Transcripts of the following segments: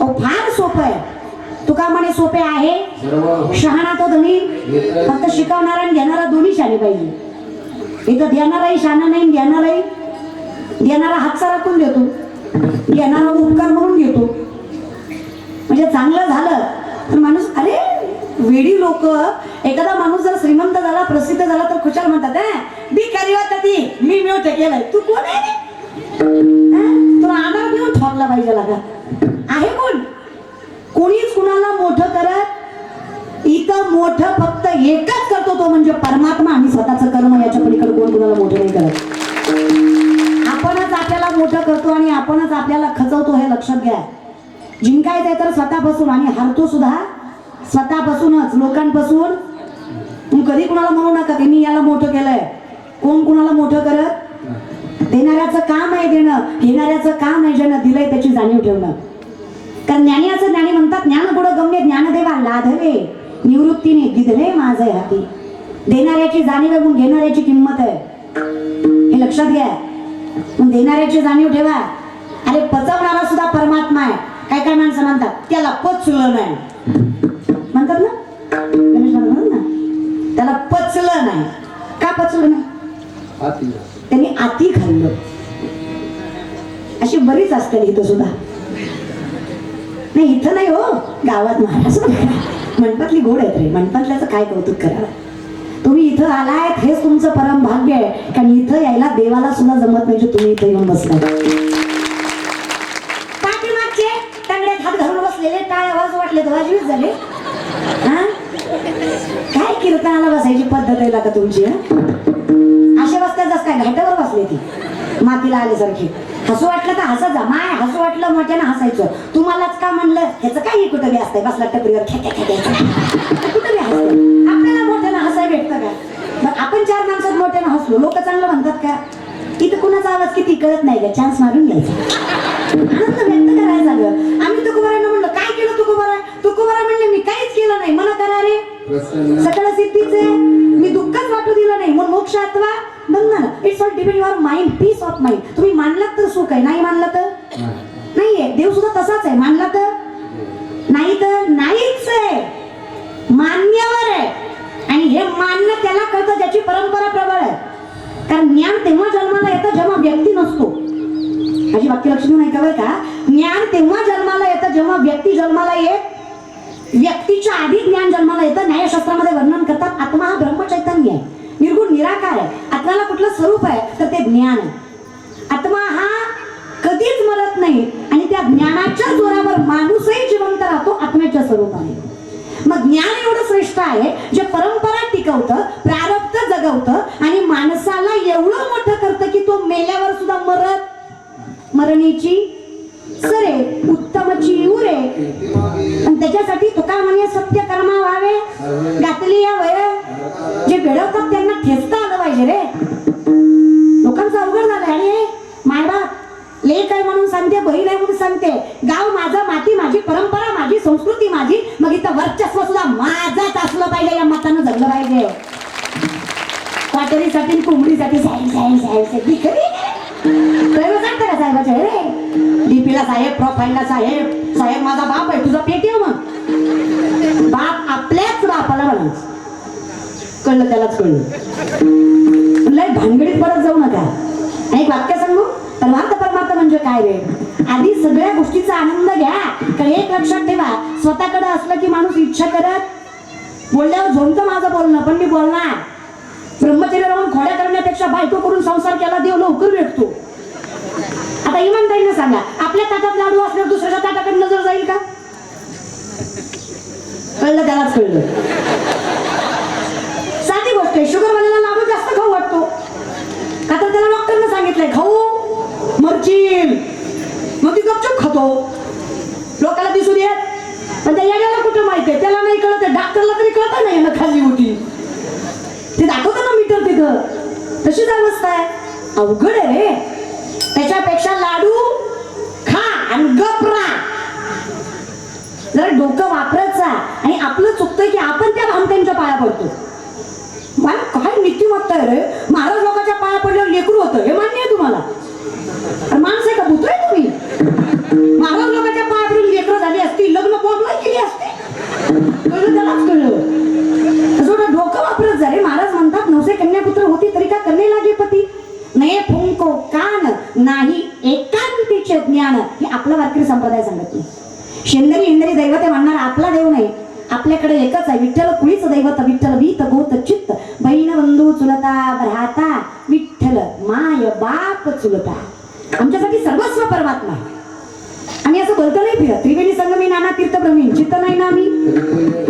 अहो फार सोपं आहे. तुका म्हणे सोपे आहे. शहाणा तो धनी. फक्त शिकवणारा आणि घेणारा दोन्ही शाणे पाहिजे इथं देणाराही शहाणा नाही घेणाराही देणारा हातचा राखून देतो. घेणारा उपकार म्हणून घेतो म्हणजे चांगलं झालं. तर माणूस अरे वेडी लोक एखादा माणूस जर श्रीमंत झाला प्रसिद्ध झाला तर खुशाल म्हणतात भिकारी होता ती. मी मिळते केलंय तू कोण आहे रे? तुला आधार घेऊन ठरला पाहिजे लागा आहे कोण? कोणीच कुणाला मोठं करत इथं मोठं फक्त एकच करतो तो म्हणजे परमात्मा आणि स्वतःचं कर्म याच्या पलीकडे कोण कुणाला मोठं नाही करत. आपणच आपल्याला मोठं करतो आणि आपणच आपल्याला खचवतो हे लक्षात घ्या. जिंकायचंय तर स्वतःपासून आणि हरतो सुद्धा स्वतःपासूनच लोकांपासून. कधी कुणाला म्हणू नका की मी याला मोठं केलंय. कोण कुणाला मोठं करत? देणाऱ्याचं काम आहे देणं घेणाऱ्याचं काम आहे ज्यानं दिलंय त्याची जाणीव ठेवणं. कारण ज्ञानीचं ज्ञानी म्हणतात ज्ञान गुड गम्य ज्ञानदेवा लाधवे. निवृत्तीने दिधले माझे हाती. देणाऱ्याची जाणीव आहे म्हणून घेणाऱ्याची किंमत आहे. हे लक्षात घ्या. देणाऱ्याची जाणीव ठेवा. अरे पचवणारा सुद्धा परमात्मा आहे. काय काय माणसं म्हणतात त्याला पचलं नाही. म्हणतात ना? त्याला पचलं नाही. का पचलं नाही? त्यांनी आती खाल्लं अशी बरीच असते इथं सुद्धा. नाही इथं नाही हो गावात महाराज मंडपातली गोड आहेत रे मंडपातल्याचं काय कौतुक करावं? तुम्ही इथं आलायत हेच तुमचं परम भाग्य आहे. कारण इथं यायला देवाला सुद्धा जमत नाही जे तुम्ही इथं येऊन बसला पाठीमागचे तंगड्यात हात घालून बसलेले टाळ आवाज वाटले तर वाजवीच झाले. हा? काय कीर्तनाला बसायची पद्धत आहे का तुमची हं? असे बसतातच काय घाटावर बसले ती. मातीला आल्यासारखी. हसू वाटलं तर हसत जा. माय हसू वाटलं मोठ्यानं हसायचं. तुम्हालाच का म्हणलं? ह्याचं काही कुठं बी असतंय? बसला टपरीवर. कुठं बी हसतं आपल्याला मोठ्यानं हसाय भेटतं का? मग आपण चार माणसात मोठ्यानं हसलो लोक चांगलं म्हणतात का? इथं कुणाचा आवाज किती कळत नाही का? चान्स मारून घ्यायचा. आनंद व्यक्त करायचा ग. आम्ही तुकोबारांना म्हणलं काय केलं तुकोबारा? तुकोबारा म्हणले मी काहीच केलं नाही. मला करा रे. सकल सिद्धीचे. मी दुःखच वाटू दिलं नाही. म्हणून मोक्ष अथवा बंधन it's all depend your mind peace of mind तुम्ही मानलात तर सुख आहे नाही मानलं तर? नाही. नाहीये. देव सुद्धा तसाच आहे. मानला तर? नाही तर नाहीच आहे. मान्यवर आहे. आणि हे मान्य त्याला कळतं ज्याची परंपरा प्रबळ आहे. कारण ज्ञान तेव्हा जन्माला येतं जेव्हा व्यक्ती नसतो. माझी वाक्य लक्ष देऊन ऐका का? ज्ञान तेव्हा जन्माला येतं जेव्हा व्यक्ती जन्माला येत व्यक्तीच्या आधी ज्ञान जन्माला येतं. न्यायशास्त्रामध्ये वर्णन करतात आत्मा हा ब्रह्मचैतन्य आहे. निर्गुण निराकार आहे. आत्म्याला कुठलं स्वरूप आहे तर ते ज्ञान आहे. आत्मा हा कधीच मरत नाही आणि त्या ज्ञानाच्या जोरावर माणूसही जिवंत राहतो आत्म्याच्या स्वरूपाने. मग ज्ञान एवढं श्रेष्ठ आहे जे परंपरा टिकवतं प्रारब्ध जगवतं आणि माणसाला एवढं मोठं करतं की तो मेल्यावर सुद्धा मरत. मरणीची सरे उत्तमची उरे. आणि त्याच्यासाठी तुका म्हणे सत्य कर्मा व्हावे. घातली या वय जे घडवतात त्यांना ठेचता आलं पाहिजे रे. लोकांचं अवघड झालं आणि हे मायबाप लेख आहे म्हणून सांगते बहीण आहे म्हणून सांगते. गाव माझं माती माझी परंपरा माझी संस्कृती माझी. मग इथं वर्चस्व सुद्धा माझाच असलं पाहिजे या मतानं जगलं पाहिजे. वाटरीसाठी कोंबडीसाठी साहेब साहेब साहेब साहेब. का साहेबाच्या रे. डीपीला साहेब प्रोफाईलला साहेब. साहेब माझा बाप आहे तुझा पेटीएम. मग बाप आपल्याच बापाला म्हणायचं. कळलं त्यालाच कळलं. एक भानगडीत परत जाऊ नका. एक वाक्य सांगू? परमार्थ परमार्थ म्हणजे काय रे? आधी सगळ्या गोष्टीचा आनंद घ्या. कारण एक लक्षात ठेवा स्वतःकडे असलं की माणूस इच्छा करत बोलल्यावर झोमतं माझं बोलणं पण मी बोलणार. ब्रह्मचर्य राहून खोड्या करण्यापेक्षा बायको करून संसार केला देव लवकर भेटतो. आता इमानदारीनं सांगा आपल्या ताटात लाडू असल्यावर दुसऱ्याच्या ताटाकडे नजर जाईल का? कळलं त्यालाच कळलं. गोष्ट आहे शुगर वाल्याला लाडू जास्त खाऊ वाटतो. का तर त्याला डॉक्टरनं सांगितलंय खाऊ मरचील. मग ती गपचूप खातो. लोकांना दिसून येत पण त्या याड्याला कुठं माहिती आहे? त्याला नाही कळत डॉक्टरला तरी कळत नाही ना खाल्ली होती. ते दाखवतं ना मीटर तिथं. तशीच अवस्था आहे. अवघड आहे रे. त्याच्यापेक्षा लाडू खा आणि गप जरा डोकं वापरायचा जा आणि आपलं चुकतंय की आपण त्या भामट्यांच्या पाया पडतो. मला काय नीतिमत्ता आहे रे? महाराज लोकांच्या पाया पडल्यावर लेकरू होतं. हे मान्य आहे तुम्हाला? माणसं आहे का? भूत आहे तुम्ही? महाराज लोकांच्या पाया पडून लेकरं झाली असती लग्न बोलून केली असते? डोकं वापरत महाराज कन्यापुत्र होती तरी का नाही एकांतीचे ज्ञान. हे आपला वारकरी संप्रदाय सांगत नाही. शेंदरी इंदरी दैवते म्हणणार आपला देव नाही. आपल्याकडे एकच आहे विठ्ठल कुळीच दैवत विठ्ठल वीत गोत चित्त. बहीण बंधू चुलता भ्राता विठ्ठल माय बाप चुलता. आमच्यासाठी सर्वस्व परमात्मा आम्ही असं बोलतो नाही फिरत. त्रिवेणी संगमी नाना तीर्थ प्रवीण चित्त नाही ना आम्ही.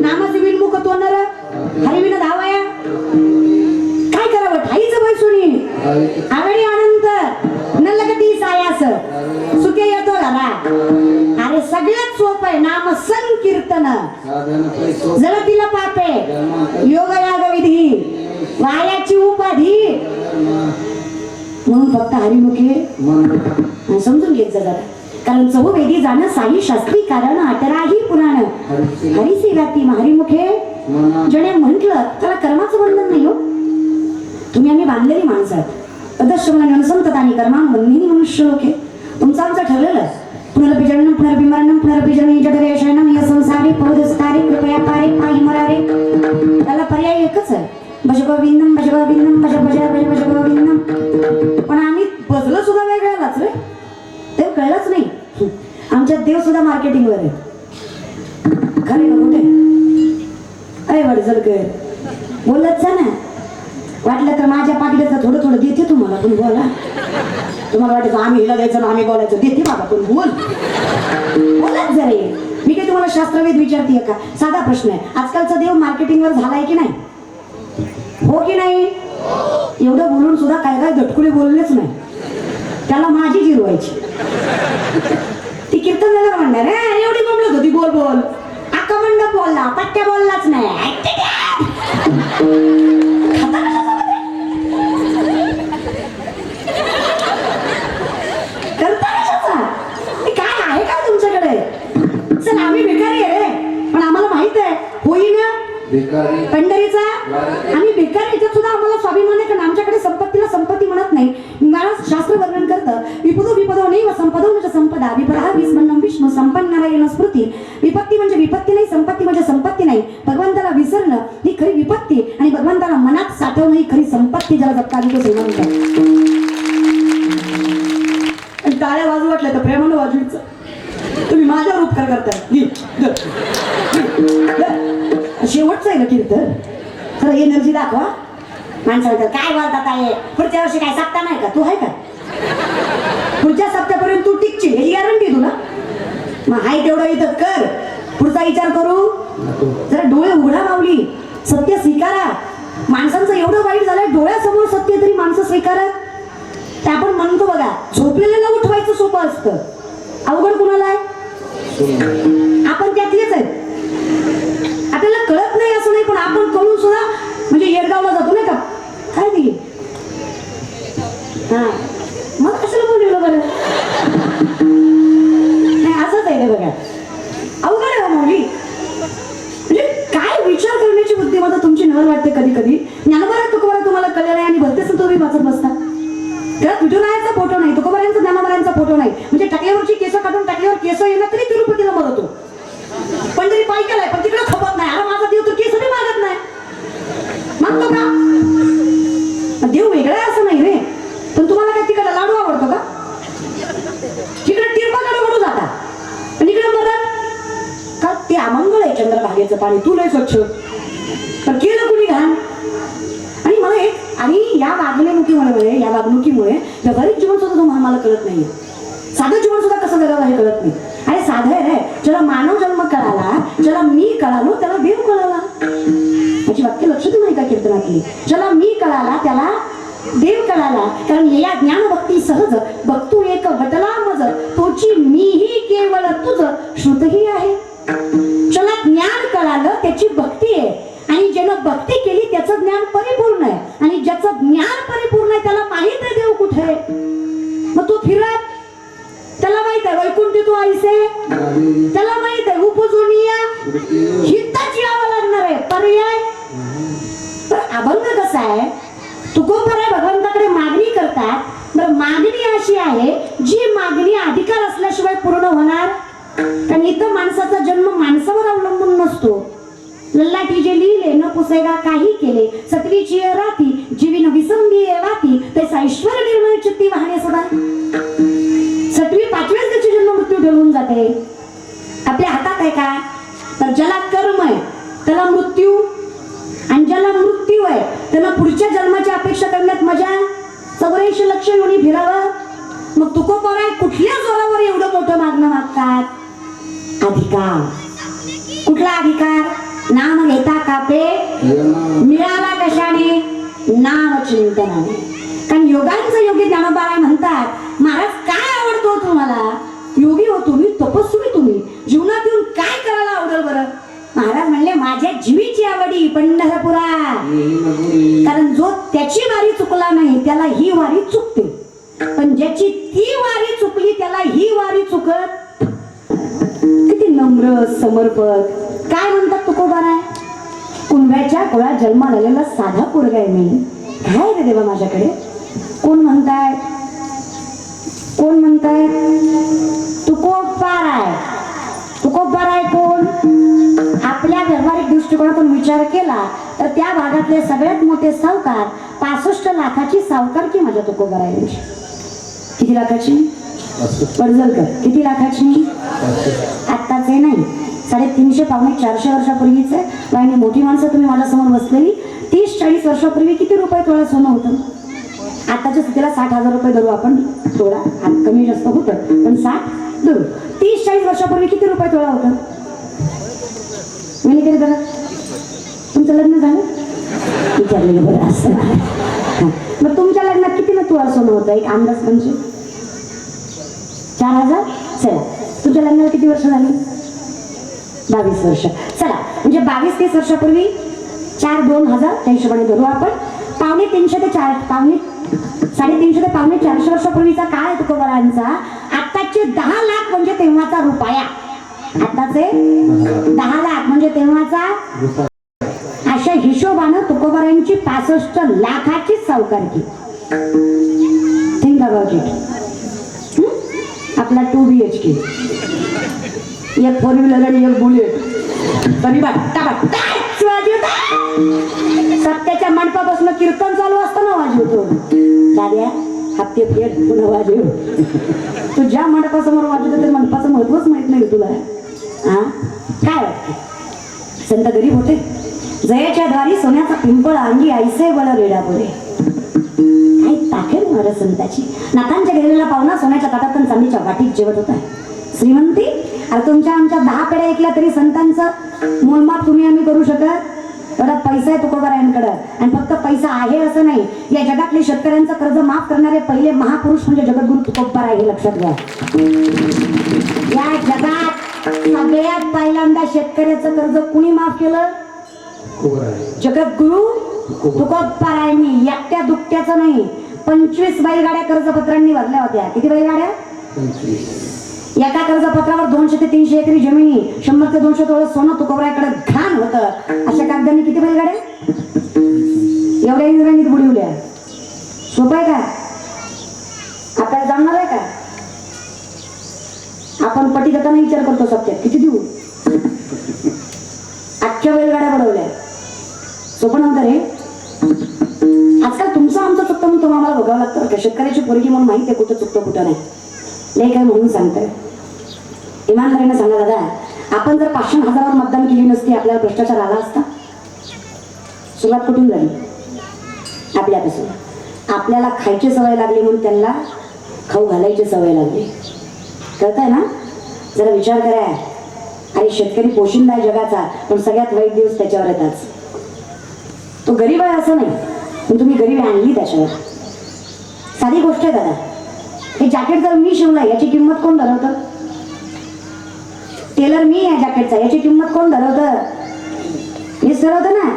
नामाचे विनमुख तोंडर हरिविन धावाया. काय करावं? ठाईच बाई सुनी संकीर्तन. जलतीला पापे. योग याग विधी वायाची उपाधी. म्हणून फक्त हरिमुखे समजून घेत जा कारण चहुवेदी जाणं साई शास्त्री कारण अटराही पुराण. हरिसी राती हरिमुखे. जणे म्हंटल त्याला कर्माचं बंधन नाही हो. तुम्ही आम्ही बांधलेली माणसं आहात. अदर्शमला संतत आणि कर्मां बंधिनी मनुष्य लोके तुमचं आमचं ठरलेलं आहे. पुनरपि जननं पुनरपि जगदेशनम या संसारी पवदस्तारे कृपया पारे पाहि मरारे। त्याला पर्याय एकच आहे. भज गोविंदम भज गोविंदम भज भज भज भज गोविंदम पण आम्ही बजलो सुद्धा वेगळ्यालाच रे. ते कळलंच नाही. आमच्यात देव सुद्धा मार्केटिंगवर आहे खरे का कुठे? अरे वडजलकर बोलत जा ना. वाटलं तर माझ्या पाकिटाचं थोडं थोडं देते तुम्हाला पण बोला. तुम्हाला वाटायचं आम्ही हिला द्यायचं ना आम्ही बोलायचं? देते बाबा पण बोल. बोलत जरे मी काही तुम्हाला शास्त्रवेद विचारते का? साधा प्रश्न आहे. आजकालचा देव मार्केटिंगवर झालाय की नाही? हो की नाही? एवढं बोलून सुद्धा काय काय दटकुले बोललेच नाही. त्याला माझी जिरवायची. ती कीर्तन नगर म्हणणार एवढी बोलत होती बोल बोल. अक्का मंडप बोलला पट्ट्या बोललाच नाही करता कशाचा? हे काय आहे का तुमच्याकडे चल आम्ही भिकारी आहे रे पण आम्हाला माहीत आहे होईना भिकारी पंढरीचा आम्ही भिकारी याच्यात सुद्धा आम्हाला स्वाभिमान आहे कारण आमच्याकडे संपत्तीला संपत्ती म्हणत नाही मला शास्त्र वर्णन करतं विपदो विपदो नैव संपदो म्हणजे संपदा विपदा विस्मन्नम विष्णू संपन्न नारायण स्मृती. विपत्ती म्हणजे विपत्ती नाही संपत्ती म्हणजे संपत्ती नाही. भगवंताला विसरणं ही खरी विपत्ती. आणि भगवंताला मनात साठवणं ही खरी संपत्ती ज्याला जपता आली तो श्रीमंत टाळ्या वाजू वाटल्या तर प्रेमानं वाजूच तुम्ही माझ्यावर उपकार करताय. शेवटचं आहे ना कीर्तन. खरं एनर्जी दाखवा. माणसं काय वाजता आहे पुढच्या वर्षी काय सापता नाही का? तू आहे का पुढच्या सप्त्यापर्यंत तू टिकशील याची गॅरंटी तुला मग हाय तेवढं इथं कर. पुढचा विचार करू. जरा डोळे उघडा माऊली. सत्य स्वीकारा. माणसांचं एवढं वाईट झालंय डोळ्यासमोर सत्य तरी माणसं स्वीकारत. ते आपण म्हणतो बघा झोपलेल्याला उठवायचं सोपं असतं. अवघड कुणाला आहे? आपण त्यातलेच आहेत. आपल्याला कळत नाही असं नाही पण आपण कळून सुद्धा म्हणजे येडगावला जातो नाही का? काय दिली हा. मग कशाला बोलवलं बरं? नाही आहे बघा. अवघड आहे हो, माऊली. म्हणजे काय विचार करण्याची बुद्धिमत्ता तुमची नवर वाटते कधी कधी ज्ञानोबरा तुकोबारा तुम्हाला कळलं नाही आणि भलते तुम्ही वाचत बसता. त्यात विठुरायाचा फोटो नाही तुकोबऱ्यांचा ज्ञानोबऱ्यांचा फोटो नाही. म्हणजे टाकल्यावरची केस काढून टाकल्यावर केस येणार तरी तिरुपतीला मरतो. पण तरी पाय केलाय पण तिकडे खपत नाही अरे माझा देव तर केस बी मागत नाही मागतो का देव वेगळा आहे असं नाही रे पण तुम्हाला काय तिकडे लाडू आवडतो का तिकडे तिरपाकडे वडू जाता आणि इकडे मरत का ते अमंगळ आहे चंद्रभागेचं पाणी तू लय स्वच्छ. पण केलं कुणी घाण आणि मला एक आणि या वागणुकीमुळे या वागणुकीमुळे व्यवहारिक जीवन सुद्धा तुम्हाला मला कळत नाहीये. साधं जीवन सुद्धा कसं जगावं हे कळत नाही. अरे साधं आहे रे. ज्याला मानव जन्म कळाला ज्याला मी कळालो त्याला देव कळाला. त्याची वाक्य लक्ष नाही का कीर्तनातली? ज्याला मी कळाला त्याला देव कळाला. कारण या ज्ञान भक्ती सहज बघतो एक वटला मज तोची मीही केवळ तुझ श्रुतही आहे. ज्याला ज्ञान कळालं त्याची भक्ती आहे. आणि ज्यानं भक्ती केली त्याचं ज्ञान परिपूर्ण आहे. आणि ज्याचं ज्ञान परिपूर्ण आहे त्याला माहीत आहे देव कुठे आहे. मग तो फिरत त्याला माहीत आहे वैकुंठी तू आईसे त्याला माहीत आहे उपजुनिया हिताची हिताच यावं लागणार आहे पर्याय. तर अभंग कसा आहे? तुकोबऱ्या भगवंताकडे मागणी करतात. बरं मागणी अशी आहे जी मागणी अधिकार असल्याशिवाय पूर्ण होणार कारण इथं माणसाचा जन्म माणसावर अवलंबून नसतो. लल्लाटी जे लिहिले न पुसेगा काही केले. सत्रीची राती जीविन विसंबी वाती तैसा ईश्वर निर्मळ चित्ती वाहणे सदा. सत्वी पाचव्याच त्याची जन्म मृत्यू ठरवून जाते. आपल्या हातात आहे का? तर ज्याला कर्म आहे त्याला मृत्यू. आणि ज्याला मृत्यू आहे त्याला पुढच्या जन्माची अपेक्षा करण्यात मजा. चौऱ्याऐंशी लक्ष योनी फिरावं. मग तुको आहे कुठल्या जोरावर एवढं मोठं मागणं मागतात? अधिकार कुठला अधिकार? नाम घेता कापे यमा मिळाला कशाने? नाम चिंतनाने कारण योगांचं योगी ज्ञानोबाराय म्हणतात महाराज काय आवडतो तुम्हाला? योगी हो तुम्ही तपस्वी तुम्ही. जीवनात येऊन काय करायला आवडेल बरं? महाराज म्हणले माझ्या जीवीची आवडी पंढरपुरा कारण जो त्याची वारी चुकला नाही त्याला ही वारी चुकते. पण ज्याची ती वारी चुकली त्याला ही वारी चुकत किती नम्र समर्पक. काय म्हणतात तुकोबाराय? कुंभ्याच्या कुळात जन्माला आलेला साधा पोरगा आहे मी. काय रे देवा माझ्याकडे? कोण म्हणताय? कोण म्हणताय? तुकोबार आहे तुकोबार आहे कोण? आपल्या व्यावहारिक दृष्टिकोनातून विचार केला तर त्या भागातले सगळ्यात मोठे सावकार पासष्ट लाखाची सावकारकी माझ्या तुकोबारायांची? किती लाखाची? असं पडजलकर किती लाखाची? आत्ताचे नाही. साडेतीनशे पावणे चारशे वर्षापूर्वीचे. आहे आणि मोठी माणसं तुम्ही माझ्यासमोर बसलेली. तीस चाळीस वर्षापूर्वी किती रुपये तोळा सोनं होतं? आताच्या स्थितीला साठ हजार रुपये धरू आपण. तोळा कमी जास्त होतं पण साठ धरू तीस चाळीस वर्षापूर्वी किती रुपये तोळा होतं? मी कधी बघा तुमचं लग्न झालं? विचारलेलं बरं असं. हां. मग तुमच्या लग्नात किती ना तोळा सोनं होतं? एक अंदाज म्हणजे? चार हजार? चला. तुझ्या लग्नाला किती वर्ष झाली? बावीस वर्ष. चला म्हणजे बावीस तीस वर्षापूर्वी चार दोन हजार त्या हिशोबाने धरू आपण. पावणे तीनशे ते चार पावणे साडेतीनशे ते पावणे चारशे वर्षापूर्वीचा काळ आहे तुकोबरांचा. आत्ताचे दहा लाख म्हणजे तेव्हाचा रुपया. आताचे दहा लाख म्हणजे तेव्हाचा अशा हिशोबानं तुकोबरांची पासष्ट लाखाची सावकारकी. थिंक अबाउट इट आपला टू बी एच के। एक फोर व्हीलर आणि एक बुलेट। तरी बघता बघता शिवाजी होता सत्याच्या मंडपापासून कीर्तन चालू असताना वाजवतो दाद्या हप्ते फेट पुन्हा वाजव. तू ज्या मंडपासमोर वाजवतो त्या मंडपाचं महत्वच माहीत नाही तुला. हा काय वाटतं? संत गरीब होते. जयाच्या द्वारी सोन्याचा पिंपळ अंगी ऐसे बळ रेडा ताकेल मार संताची नातांच्या गेलेला पाहुणा सोन्याच्या ताटातून चांदीच्या वाटीत जेवत होता. श्रीमंती अरे तुमच्या आमच्या दहा पेढ्या ऐकल्या तरी संतांचं मोलमाप तुम्ही आम्ही करू शकत? एवढा पैसा आहे तुकोबारायांकडं. आणि फक्त पैसा आहे असं नाही. या जगातले शेतकऱ्यांचं कर्ज माफ करणारे पहिले महापुरुष म्हणजे जगद्गुरु तुकोबार आहे हे लक्षात घ्या. या जगात सगळ्यात पहिल्यांदा शेतकऱ्याचं कर्ज कुणी माफ केलं? जगद्गुरु तुकोबारायांनी एकट्या दुकट्याचं नाही. पंचवीस बैलगाड्या कर्जपत्रांनी भरल्या होत्या. किती बैलगाड्या? एका कर्जपत्रावर दोनशे ते तीनशे एकरी जमिनी शंभर ते दोनशे तोळं सोनं तुकोबराकडे घाण होतं. अशा कागदांनी किती बैलगाड्या? एवढ्या इंद्राणीत बुडवल्या. सोपं आहे का? आपल्याला जाणणार आहे का? आपण पटी करताना विचार करतो सत्यात. किती देऊ? अख्ख्या बैलगाड्या बुडवल्या. सोपं नव्हतं रे आजकाल तुमचं आमचं चुकतं म्हणून तुम्हाला आम्हाला बघावं लागतं. का शेतकऱ्याची पोरगी म्हणून माहिती आहे कुठं चुकतं कुठं नाही. नाही काय म्हणून सांगताय. इमानदारीनं सांगा दादा. आपण जर पाचशे हजारावर मतदान केली नसती आपल्याला भ्रष्टाचार आला असता? सुरुवात कुठून झाली? आपल्यापासून. आपल्याला खायची सवय लागली म्हणून त्यांना खाऊ घालायची सवय लागली. कळतंय ना? जरा विचार करा. अरे शेतकरी पोशिंदा आहे जगाचा पण सगळ्यात वाईट दिवस त्याच्यावर येतात तो गरीब आहे असं नाही. पण तुम्ही गरीब आणली त्याच्यावर. साधी गोष्ट आहे दादा. हे जॅकेट जर मी शिवलं याची किंमत कोण धरवतं टेलर मी या जॅकेटचा याची किंमत कोण धरवतं मीच सरवतं ना.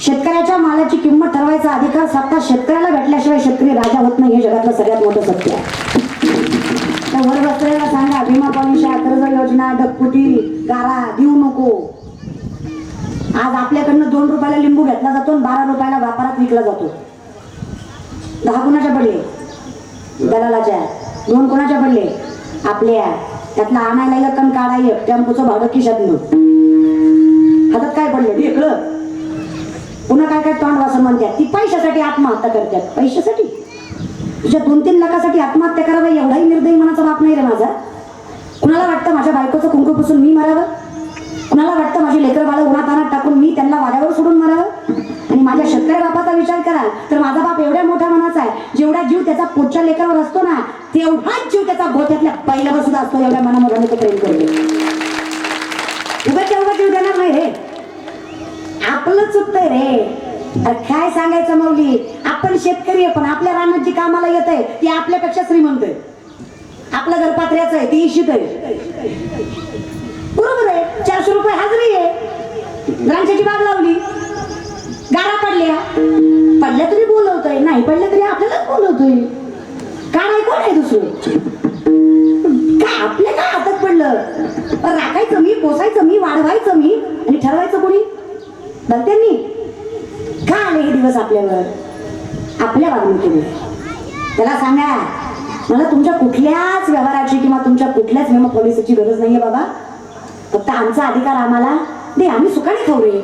शेतकऱ्याच्या मालाची किंमत ठरवायचा अधिकार सत्ता शेतकऱ्याला भेटल्याशिवाय शेतकरी राजा होत नाही हे जगातलं सगळ्यात मोठं सत्य आहे. तर वर बसलेला सांगा विमा पॉलिसी कर्ज योजना डगपुटी गारा देऊ नको. आज आपल्याकडनं दोन रुपयाला लिंबू घेतला जातो आणि बारा रुपयाला व्यापारात विकला जातो. दहा कुणाच्या पडले दलालाच्या. दोन कोणाच्या पडले आपल्या त्यातला आणायला कण काढाय टेम्पोचं भाडं खिशातनं हातात काय पडलं? इकडं. पुन्हा काय काय तोंड वासन म्हणतात? ती पैशासाठी आत्महत्या करतात. पैशासाठी? तुझ्या दोन तीन लाखासाठी आत्महत्या करावं? एवढाही निर्दयी मनाचा बाप नाही रे माझा. कुणाला वाटतं माझ्या बायकोचं कुंकू पुसून मी मरावं? कुणाला वाटतं माझी लेकर बाळ उन्हात अनात टाकून मी त्यांना वाड्यावर सोडून मरावं आणि माझ्या शेतकरी बापाचा विचार करा. तर माझा बाप एवढ्या मोठ्या मनाचा आहे. जेवढा जीव त्याचा पुढच्या लेकरावर असतो ना तेवढाच जीव त्याचा गोठ्यातल्या पहिल्यावर सुद्धा असतो एवढ्या मनामध्ये तो प्रेम करतो. उगाच तेवढा जीव देणार नाही रे. आपलं चुकतंय रे. अरे काय सांगायचं माऊली? आपण शेतकरी आहे पण आपल्या रानात जी कामाला येत आहे ती आपल्यापेक्षा श्रीमंत आहे. आपलं घर पात्र्याचं आहे ती इशित आहे. बरोबर आहे. चारशे रुपये हाजरी आहे. द्राक्षाची बाग लावली. गारा पडल्या. पडल्या तरी बोलवतोय नाही पडल्या तरी आपल्यालाच बोलवतोय. का नाही कोण आहे दुसरं? का आपल्या काय हातात पडलं? राखायचं मी पोसायचं मी वाढवायचं मी आणि ठरवायचं कोणी? भक्त्यांनी का आले हे दिवस आपल्यावर? आपल्या वागणुकीने. त्याला सांगा मला तुमच्या कुठल्याच व्यवहाराची किंवा तुमच्या कुठल्याच विमा पॉलिसीची गरज नाहीये बाबा. फक्त आमचा अधिकार आम्हाला दे आम्ही सुखाने खाऊ रे